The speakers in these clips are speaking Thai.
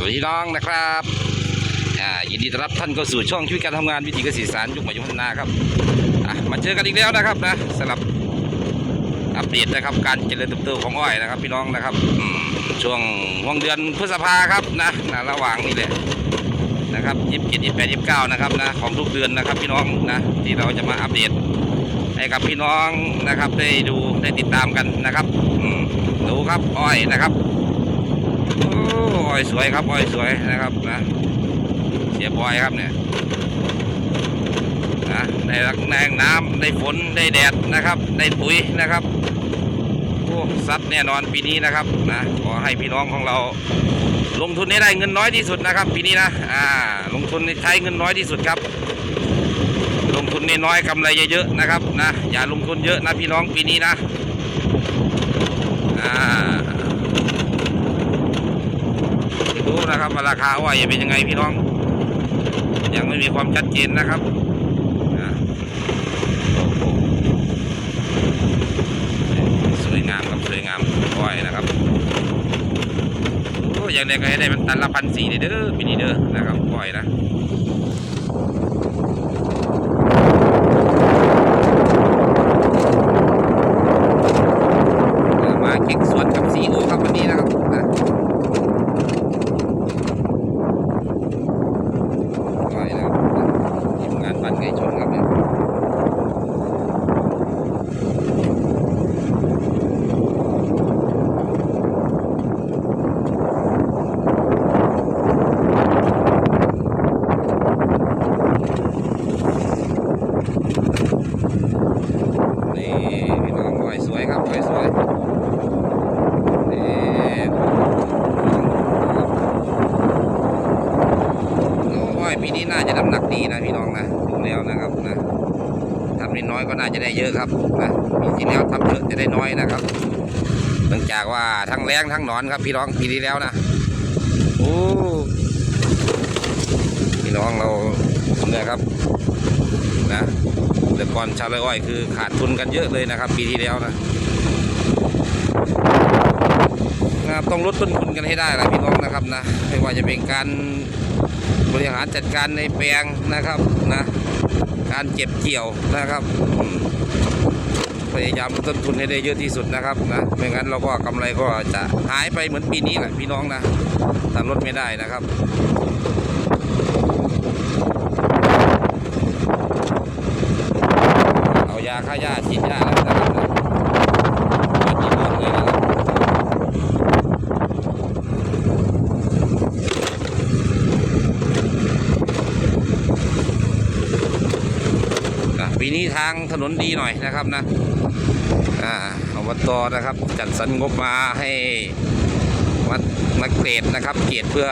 สวัสดีน้องนะครับยินดีต้อนรับท่านเข้าสู่ช่องชีวิตการทำงานวิถีเกษตรสารยุคใหม่ยุคพัฒนาครับมาเจอกันอีกแล้วนะครับนะสำหรับอัปเดตนะครับการเจริญเติบโตของอ้อยนะครับ พี่น้องนะครับช่วงห่วงเดือนพฤษภาครับนะนะระหว่างนี่แหละนะครับยี่สิบเจ็ดยี่สิบแปดยี่สิบเก้านะครับนะของทุกเดือนนะครับ พี่น้องนะที่เราจะมาอัปเดตให้กับพี่น้องนะครับได้ดูได้ติดตามกันนะครับดูครับอ้อยนะครับ อ้อ้ยสวยครับอ้อยสวยนะครับนะเสียบอยครับเนี่ยนะได้รักแรงน้ำได้ฝนได้แดดนะครับได้ปุ๋ยนะครับโอ้ซัดแน่นอนปีนี้นะครับนะขอให้พี่น้องของเรา ลงทุนให้ได้เงินน้อยที่สุดนะครับ ปีนี้นะอ่าลงทุนใช้เงินน้อยที่สุดครับลงทุนน้อยๆกำไรเยอะๆนะครับนะอย่าลงทุนเยอะนะพี่น้องปีนี้นะอ่า ดู นะครับว่าราคาอ้อยจะเป็นยังไงพี่น้อง ยังไม่มีความชัดเจนนะครับสวยงามครับสวยงามอ้อยนะครับโอ้อย่างไรก็ให้ได้มันตันละพันสี่เด้อพี่นี่เด้อนะครับอ้อยนะเออมาเก็กสวนกับซีโอครับวันนี้นะครับนะ ไว้นะครับทีมงานบ้านไก่ชนครับเนี่ยนี่พี่น้องไหวสวยครับไหวสวยนี่ โอ้ย ปีนี้น่าจะน้ำหนักดีนะพี่น้องนะดูแล้วนะครับนะทำนิดน้อยก็น่าจะได้เยอะครับนะปีที่แล้วทำเยอะจะได้น้อยนะครับ เนื่องจากว่าทั้งแรงทั้งหนอนครับ พี่น้องปีที่แล้วนะโอ้พี่น้องเราเนี่ยครับนะแต่ก่อนชาวไร่อ้อยคือขาดทุนกันเยอะเลยนะครับ ปีที่แล้วนะนะครับต้องลดต้นทุนกันให้ได้แหละพี่น้องนะครับนะไม่ว่าจะเป็นการ บริหารจัดการในแปลงนะครับนะการเก็บเกี่ยวนะครับ พยายามลดต้นทุนให้ได้เยอะที่สุดนะครับนะไม่งั้นเราก็กำไรก็จะหายไปเหมือนปีนี้แหละพี่น้องนะถ้าลดไม่ได้นะครับเอายาฆ่าหญ้าฉีดหญ้าแล้วนะครับนะฉีดที่ต้นเลยนะครับีนี้ทางถนนดีหน่อยนะครับนะอ่าอบตนะครับ จัดสรรงบมาให้วัดมาเกรดนะครับ เกรดเพื่อ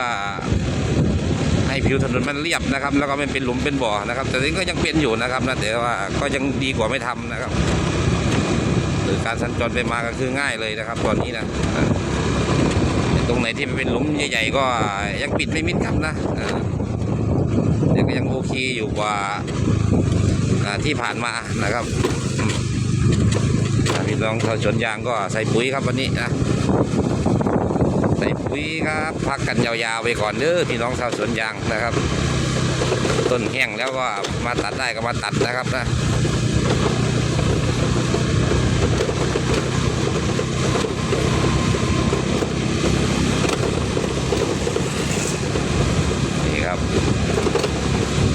ให้ผิวถนนมันเรียบนะครับ แล้วก็ไม่เป็นหลุมเป็นบ่อนะครับ แต่นี้ก็ยังเป็นอยู่นะครับนะแต่ว่าก็ยังดีกว่าไม่ทำนะครับหรือการสัญจรไปมาก็คือง่ายเลยนะครับ ตอนนี้นะตรงไหนที่มันเป็นหลุมใหญ่ๆก็ยังปิดไม่มิดครับนะแต่ก็ยังโอเคอยู่กว่า ที่ผ่านมานะครับพี่น้องชาวสวนยางก็ใส่ปุ๋ยครับวันนี้นะใส่ปุ๋ยครับพักกันยาวๆไปก่อนเด้อพี่น้องชาวสวนยางนะครับ ต้นแห้งแล้วก็มาตัดได้ก็มาตัดนะครับนะนี่ครับ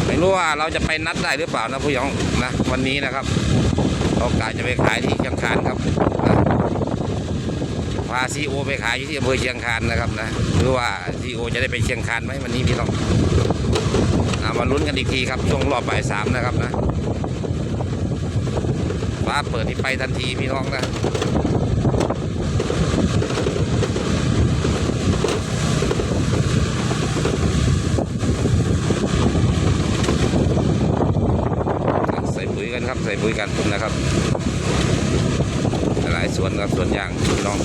ไม่ รู้ว่าเราจะไปนัดได้หรือเปล่านะผู้ยองนะวันนี้นะครับโอกาสจะไปขายที่เชียงคานครับนะพาซีโอไปขายอยู่ที่อำเภอเชียงคานนะครับนะหรือว่าซีโอจะได้ไปเชียงคานไหมวันนี้พี่น้องอ่ามาลุ้นกันอีกทีครับช่วงรอบบ่ายสามนะครับนะฟ้าเปิดที่ไปทันทีพี่น้องนะใส่ปุ๋ย กันนนะครับ หลายสวนครับสวนยางพี่น้อง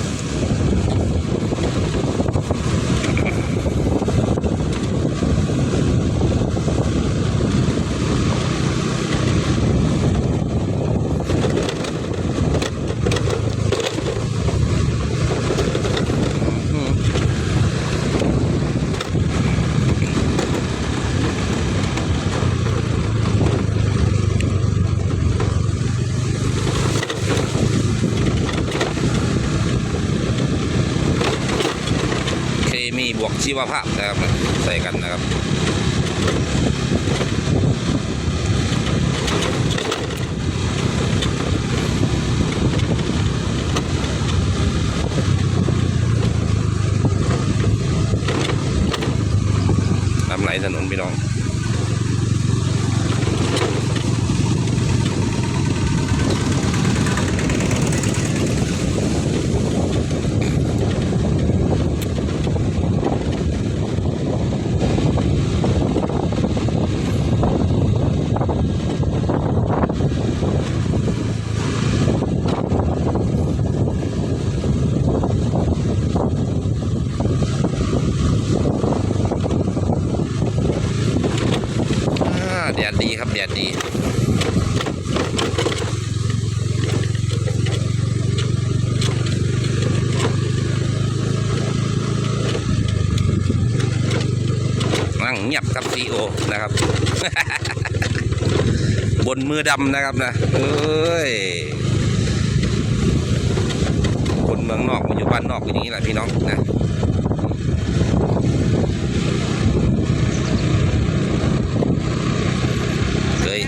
มีบ วภาพนะครับใส่กันนะครับ แดดดีครับแดดดีนั่งเงียบครับซีโอนะครับ บนมือดำนะครับนะเอ้ยคนเมืองนอกมาอยู่บ้านนอกอย่างนี้แหละพี่น้องนะ เคย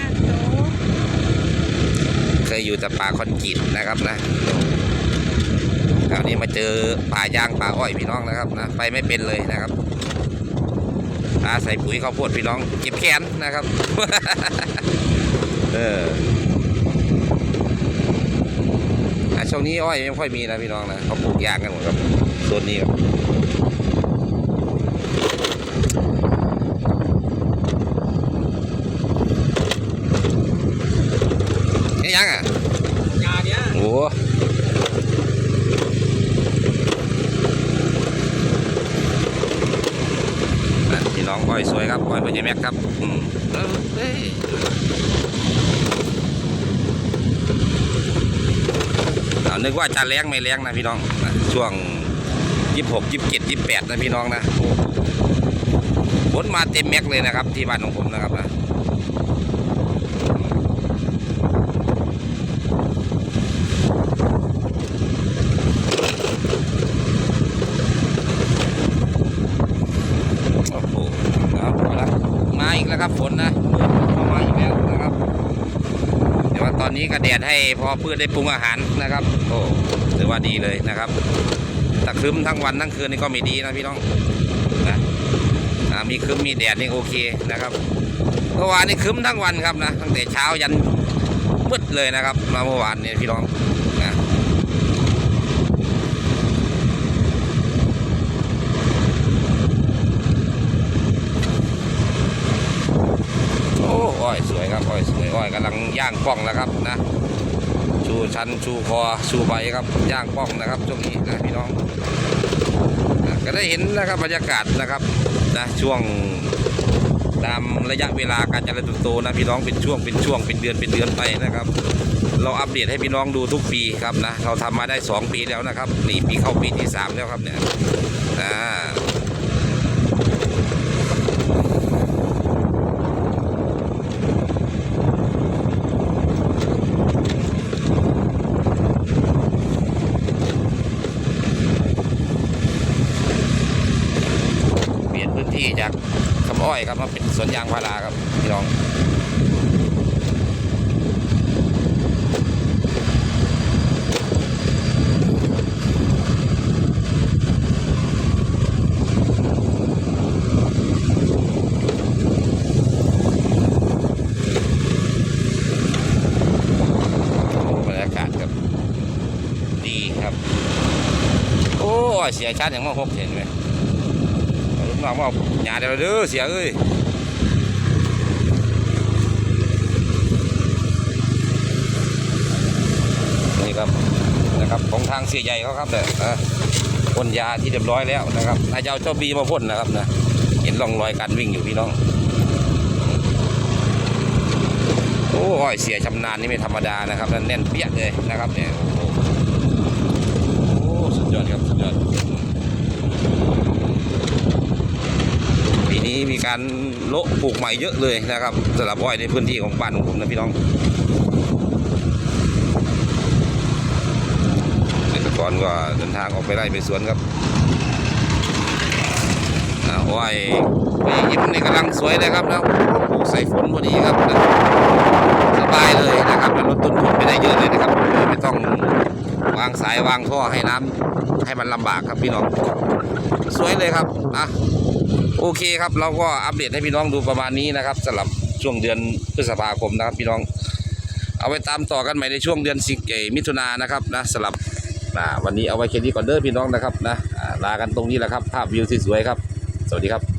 เคยอยู่แต่ ป่าคอนกรีตนะครับนะคราวนี้มาเจอป่ายางป่าอ้อยพี่น้องนะครับนะไปไม่เป็นเลยนะครับอาใส่ปุ๋ยข้าวโพดพี่น้องเก็บแขนนะครับ เออช่วงนี้อ้อยไม่ค่อยมีนะพี่น้องนะเขาปลูกยางกันหมดครับโซนนี้ครับนี่ยังอะ ยาเนี้ย โอ้นั่นพี่น้ อยสวยครับอ้อยเป็นยังแม็กครับอืมเออเฮ้ยเอานึกว่าจะแรงไม่แรงนะพี่น้องช่วงยี่สิบหกยี่สิบเจ็ดยี่สิบแปดนะพี่น้องนะฝนมาเต็มแม็กเลยนะครับ ที่บ้านของผมนะครับนะ โอ้โหครับเอาละมาอีกแล้วครับฝนนะเข้ามาอีกแล้วนะครับแต่ว่าตอ นี้ก็แดดให้พอพืชได้ปรุงอาหารนะครับ โอ้ถือว่าดีเลยนะครับตะครึ้มทั้งวันทั้งคืนนี่ก็ไม่ดีนะพี่น้องนะมีครึ้มมีแดดนี่โอเคนะครับเมื่อวานนี่ครึ้มทั้งวันครับนะตั้งแต่เช้ายันมืดเลยนะครับมาเมื่อวานนี่พี่น้องนะ โอ้อ้อยสวยครับ อยกำลังย่างป้องแล้วครับนะ ชูชันชูคอชูใบครับย่างป้องนะครับช่วงนี้นะพี่น้องนะก็ได้เห็นนะครับบรรยากาศนะครับนะช่วงตามระยะเวลาการเจริญเติบโตนะพี่น้องเป็นช่วงเป็นช่วงเป็นเดือนเป็นเดือนไปนะครับ เราอัปเดตให้พี่น้องดูทุกปีครับนะเราทำมาได้ 2 ปีแล้วนะครับนี่ปีเข้าปีที่ 3 แล้วครับเนี่ยอ่า เปลี่ยนพื้นที่จากคำอ้อยครับมาเป็น สวนยางพาราครับพี่น้องเสียชาติอย่างมากหกเห็นไหมลูกน้องว่าหยาเดี๋ยวเด้อเสียเอ้ย ครับนะครับของทางเสียใหญ่เขาครับเนี่ยพ่นยาที่เรียบร้อยแล้วนะครับนายจะเอาเจ้าบีมาพ่นนะครับนะเห็นร่องรอยการวิ่งอยู่พี่น้องโอ้ยเสียชำนาญนี่ไม่ธรรมดานะครับนั่นแน่นเปี้ยเลยนะครับเนี่ยโอ้โหโอ้สุดยอดครับสุดยอดปีนี้มีการโละปลูกใหม่เยอะเลยนะครับสำหรับอ้อยในพื้นที่ของบ้านของผมนะพี่น้อง กษตรก็เดินทางออกไปไร่ไปสวนครับโอ้ยโอ้ยยิ้มนี่กำลังสวยเลยครับนะปลูกใส่ฝนพอดีครับนะสบายเลยนะครับลดต้นทุนไปได้เยอะเลยนะครับ ไม่ต้องวางสายวางท่อให้น้ำให้มันลำบากครับพี่น้อง สวยเลยครับอะโอเคครับ เราก็อัปเดตให้พี่น้องดูประมาณนี้นะครับสำหรับช่วงเดือนพฤษภาคมนะครับพี่น้อง เอาไว้ตามต่อกันใหม่ในช่วงเดือนสิงเออมิถุนานะครับนะสำหรับ อ่าวันนี้เอาไว้แค่นี้ก่อนเด้อพี่น้องนะครับนะอ่าลากันตรงนี้แหละครับ ภาพวิวสวยๆครับ สวัสดีครับ